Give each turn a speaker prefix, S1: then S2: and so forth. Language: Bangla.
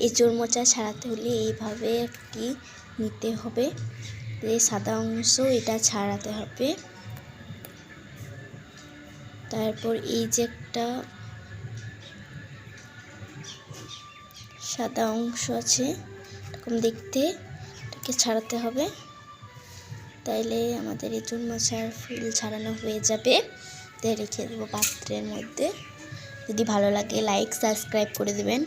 S1: এঁচড় মোচা ছাড়াতে হলে এইভাবে একটি নিতে হবে। এই সাদা অংশ এটা ছাড়াতে হবে। তারপর এই যে একটা সাদা অংশ আছে, এরকম দেখতে, এটাকে ছাড়াতে হবে। তাইলে আমাদের এঁচড় মোচার ফুল ছাড়ানো হয়ে যাবে। তাই রেখে দেবো পাত্রের মধ্যে। যদি ভালো লাগে লাইক সাবস্ক্রাইব করে দেবেন।